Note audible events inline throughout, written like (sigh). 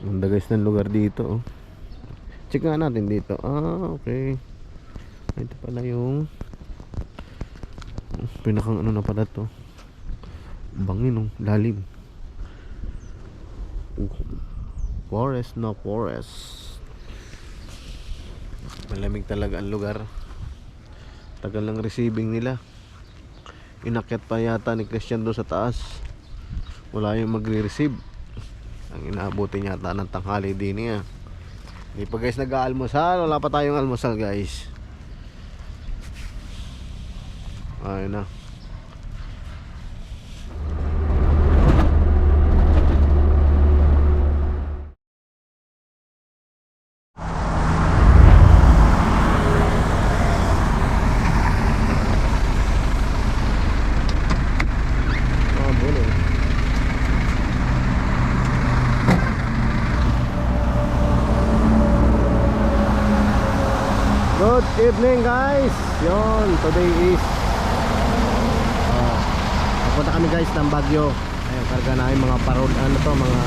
Ganda guys ng lugar dito. Oh. Check nga natin dito. Ah, okay. Ito pala yung pinakang ano na pala to. Bangin oh, lalim. Uh, forest na forest. Malamig talaga ang lugar. Tagal ng receiving nila. Inakyat pa yata ni Christian doon sa taas. Wala yung magre-receive. Ang inaabutin yata ng tanghali din niya. Hindi pa guys nag-aalmusal. Wala pa tayong almusal guys. Ayun na. Ah, boleh. Good evening guys. Yon, today is uh, Papunta kami guys ng Baguio. Ayun, karga namin mga parol ano to, mga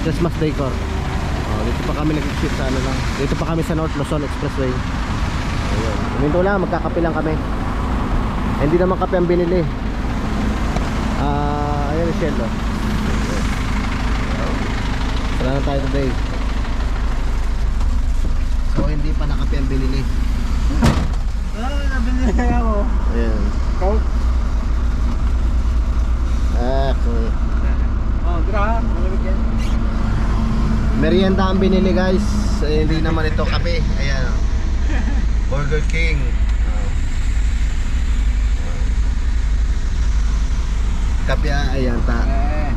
Christmas decor. Oh, dito pa kami nag-ship sa ano lang. Dito pa kami sa North Luzon Expressway. Ayun. Minto lang, magkakape lang kami. Hindi naman kape ang binili. Ah, ayan yung shell oh. Tara na tayo today. So hindi pa nakape ang binili. Ah, nabili na ako. Ayan. Coke? Ah, okay. Oh, gra. Malamig yan. Merienda ang binili guys. Eh, hindi naman ito kape. Ayan. oh. Burger King. Oh. Kape ah, ayan ta. Eh,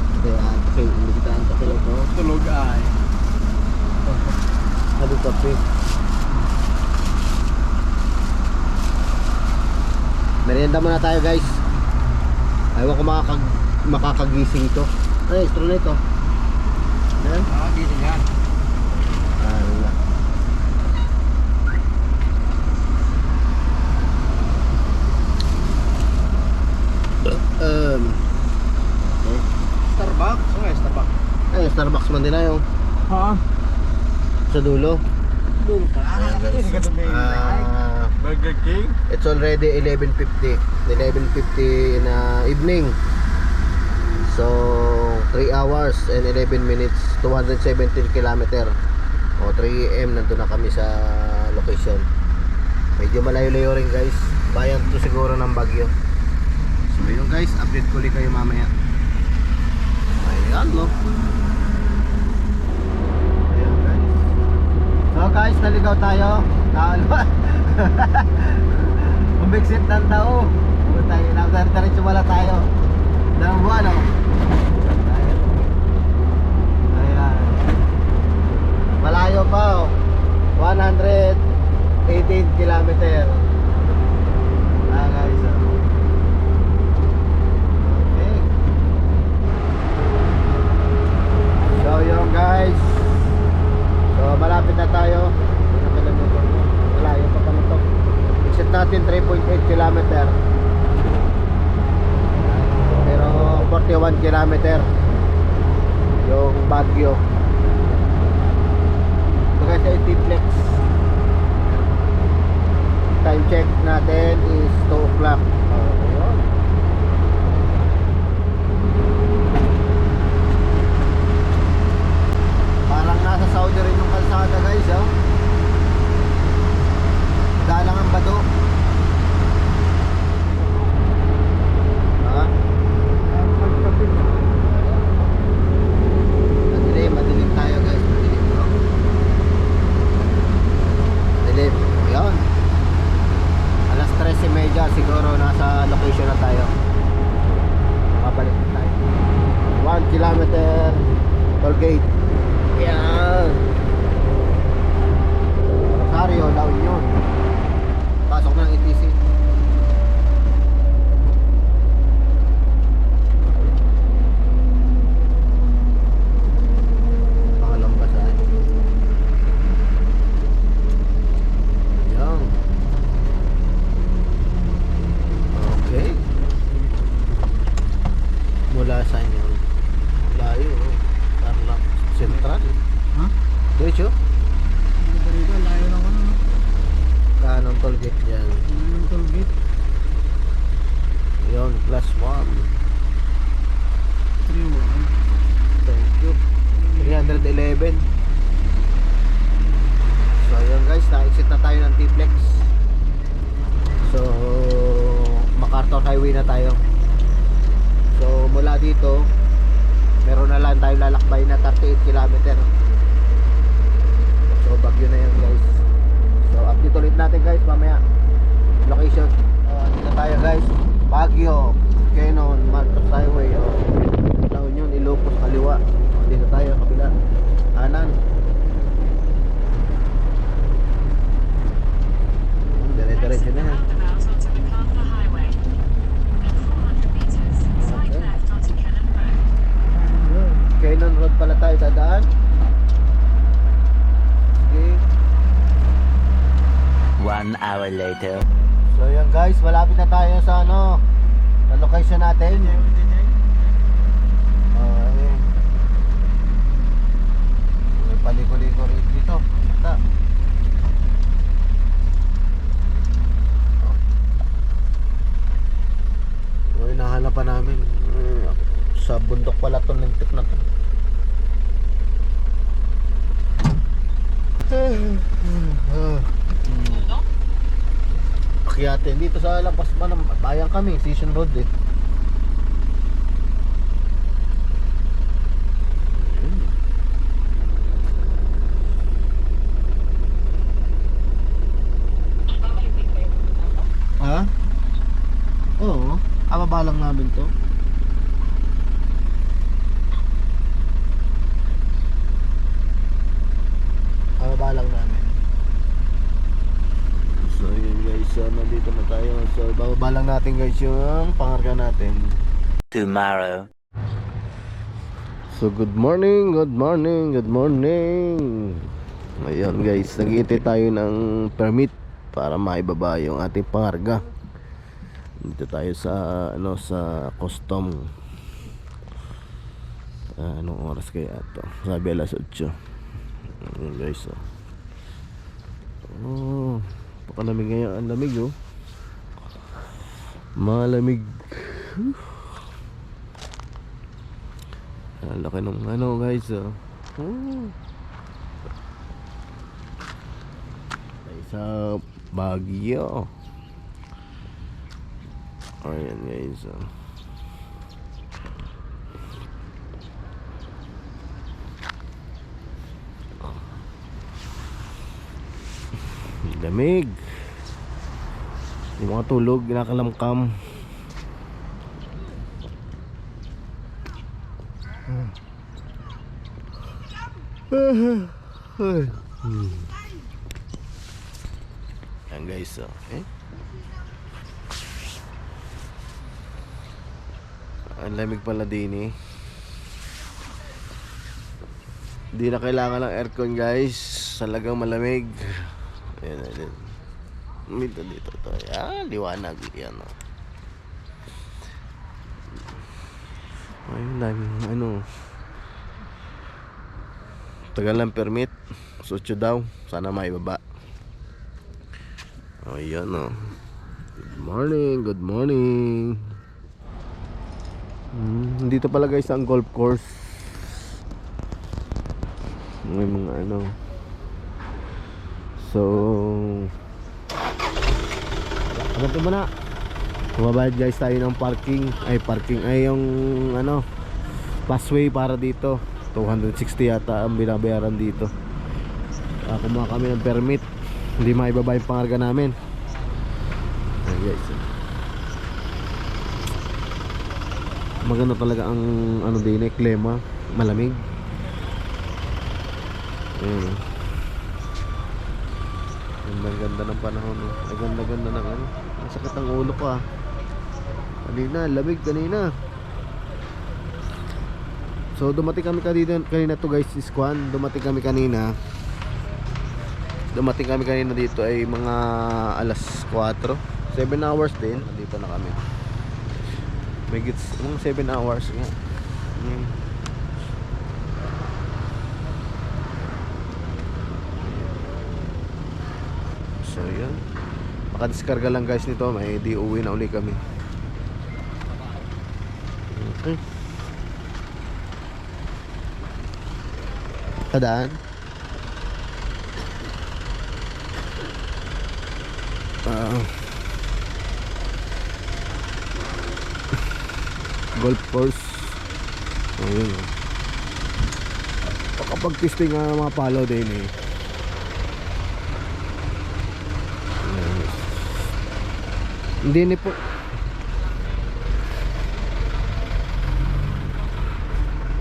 okay, hindi kita ang kape lang to. tulog ay. Ano kape? Merienda muna tayo guys. Ayaw ko makakag makakagising to. Ay, extra na ito. Ayan. Ah, dito yan. Um, okay. Starbucks? Ano nga Starbucks? Ay, Starbucks man din na yung Ha? sa dulo. Ah, ka tumingin. Ah, Burger King? it's already 11.50. 11.50 in the evening. So, 3 hours and 11 minutes, 217 kilometer. O 3 am nandun na kami sa location. Medyo malayo-layo rin guys. Bayan to siguro ng Bagyo. So yun guys, update ko ulit kayo mamaya. Ayan no. Ayan guys. So guys, naligaw tayo. Naalo. (laughs) (laughs) Umexit ng tao. Tayo, diretso wala tayo. Dalawang buwan oh. Ayan. Malayo pa oh. 118 kilometer. Ah guys. oh. Okay. So yun guys. So malapit na tayo. Nakalimutan ko. Malayo pa pa to. Exit natin 3.8 kilometer. Pero 41 kilometer yung Baguio. Ito guys ay T-Flex. Time check natin is 2 o'clock. Parang nasa Saudi rin yung kalsada guys oh. Dalang ang bato. Ha? Madilim, madilim tayo guys. Madilim bro. Madilim. Ayun. Alas 13.30 siguro nasa location na tayo. Makabalik na tayo. 1 kilometer toll gate. Yan. Rosario, La Union. Pasok ng ETC. Pangalang basahin. Yan. Okay. Mula saan yun? Layo. oh. Tarlac Central. Ha? Diretso? Dito rito, layo ng ano. no? Kanong toll gate yan. Layo ng toll gate. Yun, plus 1. 3-1. Thank you. 311. So ayun guys, na-exit na tayo ng T-Flex. So MacArthur Highway na tayo. So mula dito, meron na lang tayo lalakbay na 38 km. So bagyo na yan guys. So update ulit natin guys mamaya. Location. Uh, dito tayo guys. Baguio, Quezon, Marcos Highway. Oh. La Union, Ilocos, kaliwa. Oh, dito tayo, kabila. Anan. Dire-diretso na yan. roundabout onto MacArthur Highway. At 400 meters, slight left onto Kennan Road. Quezon Road pala tayo dadaan. Okay. One hour later. So yun guys, malapit na tayo sa ano, sa location natin. Okay. May paliko-liko rin dito. Ito. Oh. Uy, nahanap pa namin. Mm, Sa bundok pala to, lintik na to. Akyatin dito sa labas ba ng bayan kami, Station Road eh. Ha? Oo. Kababa lang namin to. Kababa lang namin. So yun guys, so, nandito na tayo. So bababa lang natin guys yung pangarga natin. Tomorrow. So good morning, good morning, good morning. Ayun guys, naghihintay tayo ng permit para maibaba yung ating pangarga. Dito tayo sa ano sa custom. Ah, anong oras kaya ito? Sabi alas 8. Ayun guys. Oh. Oh, pakalamig ngayon. Ang lamig oh. Malamig. Ang laki ng ano guys oh. Tayo sa Baguio. Ayan guys oh. Lamig. Yung mga tulog, kinakalamkam. Yan guys, oh. Eh? Ang lamig pala din eh. Hindi na kailangan ng aircon guys. Talagang malamig. Ayan, ayan. Dito, dito to. Yan, liwanag. Yan, oh. Ayun lang, ano. Tagal lang permit. Sutyo daw. Sana maibaba. Oh, yan oh. Good morning, good morning. Hmm, dito pala guys ang golf course. May mga ano. So, Agad mo na. Bumabayad guys tayo ng parking. Ay, parking. Ay, yung ano, passway para dito. 260 yata ang binabayaran dito. Uh, kumuha kami ng permit. Hindi maibaba yung pangarga namin. Ayan guys. Maganda talaga ang ano din eh, klima. Malamig. Ayan. Ganda ganda ng panahon no? Ay ganda ganda ng ano sakit ang ulo ko ah. Kanina, lamig kanina. So dumating kami kanina, kanina to guys is Kwan Dumating kami kanina. Dumating kami kanina dito ay mga alas 4 7 hours din Nandito na kami. May mga 7 hours nga. Hmm. So, yun. Makadiskarga lang guys nito. May di uwi na uli kami. Okay. Kadaan. Ah. golf course. Oh, yun. Oh. Pakapag-testing nga mga palo din eh. Ayan. Hindi ni po.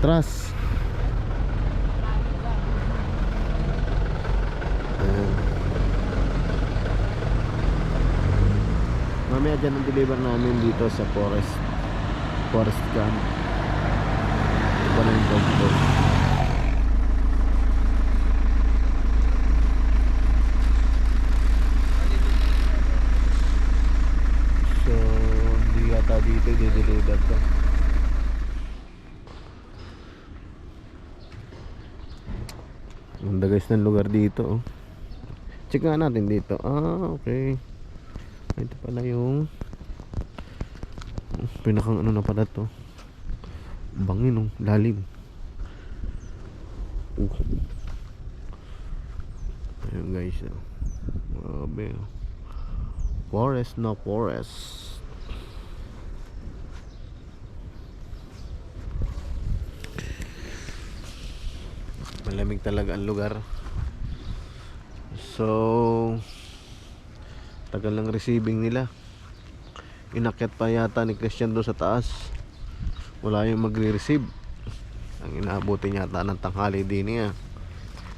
Trust. Mamaya dyan ang deliver namin dito sa forest. Forest Camp. Ito na yung golf course. So, hindi yata dito i-deliver to. Ganda guys ng lugar dito. Oh. Check nga natin dito. Ah, okay. Ito pala yung pinakang ano na pala to. Bangin oh, lalim. Uh. Ayun guys. Oh. Grabe. oh. Forest na forest. Malamig talaga ang lugar. So, tagal ng receiving nila. Inakyat pa yata ni Christian doon sa taas. Wala yung magre-receive. Ang inaabutin yata ng tanghali din niya.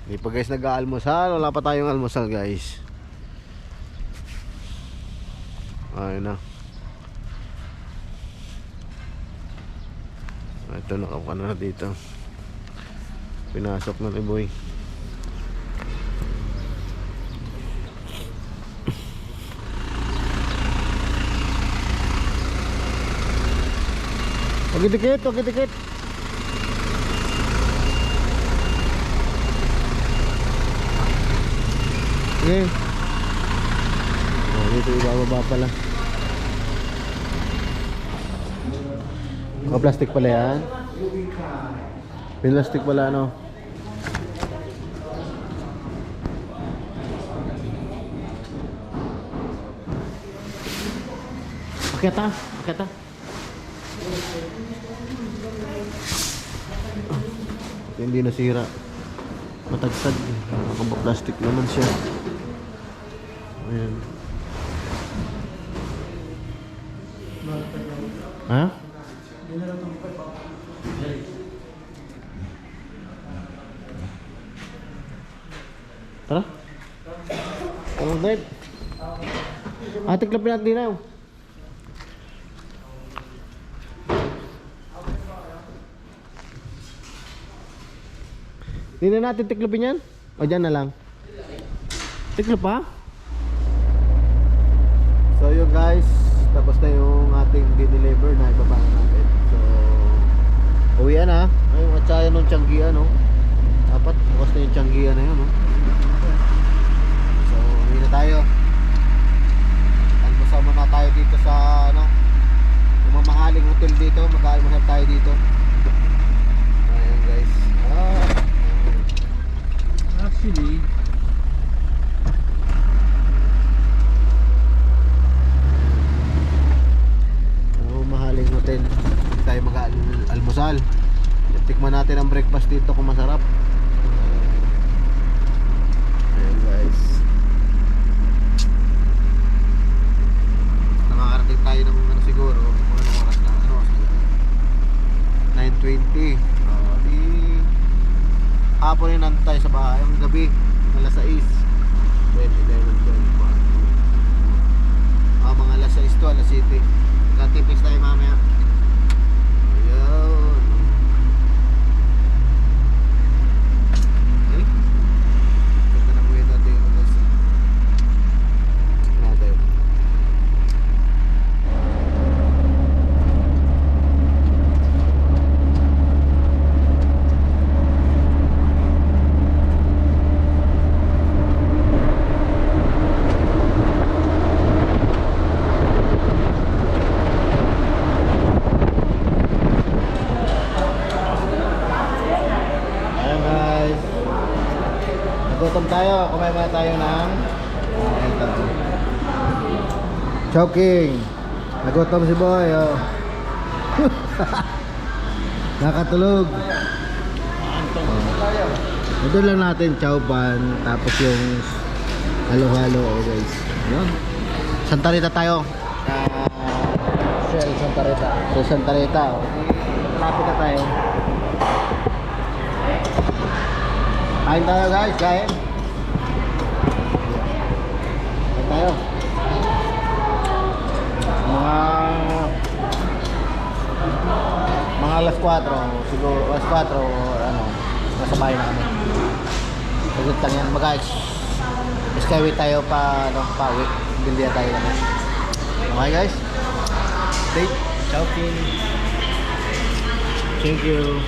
Hindi pa guys nag-aalmusal. Wala pa tayong almusal guys. Ayun na. Ito nakapano na dito. Pinasok na ni boy. Huwag itikit, huwag itikit. Okay. Oh, dito ibababa pala. Oh, plastic pala yan. Plastic pala ano. Akyat ah, akyat ah. Hindi nasira. Matagsad. Nakapag-plastic naman siya. Ayan. Ha? Tara. Tara, Dad. Ate, klapin natin din Hindi na natin tiklopin yan? O dyan na lang? Tiklop pa? So yun guys, tapos na yung ating dineliver na ibaba na natin. So, uwian na. Ay, yung atsaya nung tiyanggian, no? Dapat, bukas na yung tiyanggian na yun, no? So, uwi na tayo. Almusal muna tayo dito sa, ano, yung mamahaling hotel dito. Mag-aalmusal tayo dito. Ayan guys. Ah, Actually, Oh, mahaling hotel. Hindi tayo mag-almusal. Tikman natin ang breakfast dito kung masarap. Ayan guys. Nakakarating tayo ng ano siguro. Anong oras na. Ano oras na? 9.20. Hapon yung nandun sa bahay. Ang gabi. Alas 6. 20, 11, 12, 1, 2. Ah, mga alas 6 to, alas 7. Katipis tayo mamaya. Ayun. Okay. Ganda ng weather natin yung alas. Natin. Nagutom tayo. Kumain muna tayo ng... Choking. Nagutom si boy. Oh. (laughs) Nakatulog. Ito lang natin chow pan. Tapos yung halo-halo. Oh guys. Yun. Santa Rita tayo. Sa Shell Santa Rita. Sa Santa Rita. Oh. Malapit na tayo. Kain tayo guys, kain. Kain tayo. Mga mga alas 4, siguro alas 4 o ano, nasa bahay na kami. Sagot lang yan. Mag Skyway tayo pa, ano, pa uwi. Bindihan tayo kami. Okay guys? Date. Ciao. Thank you.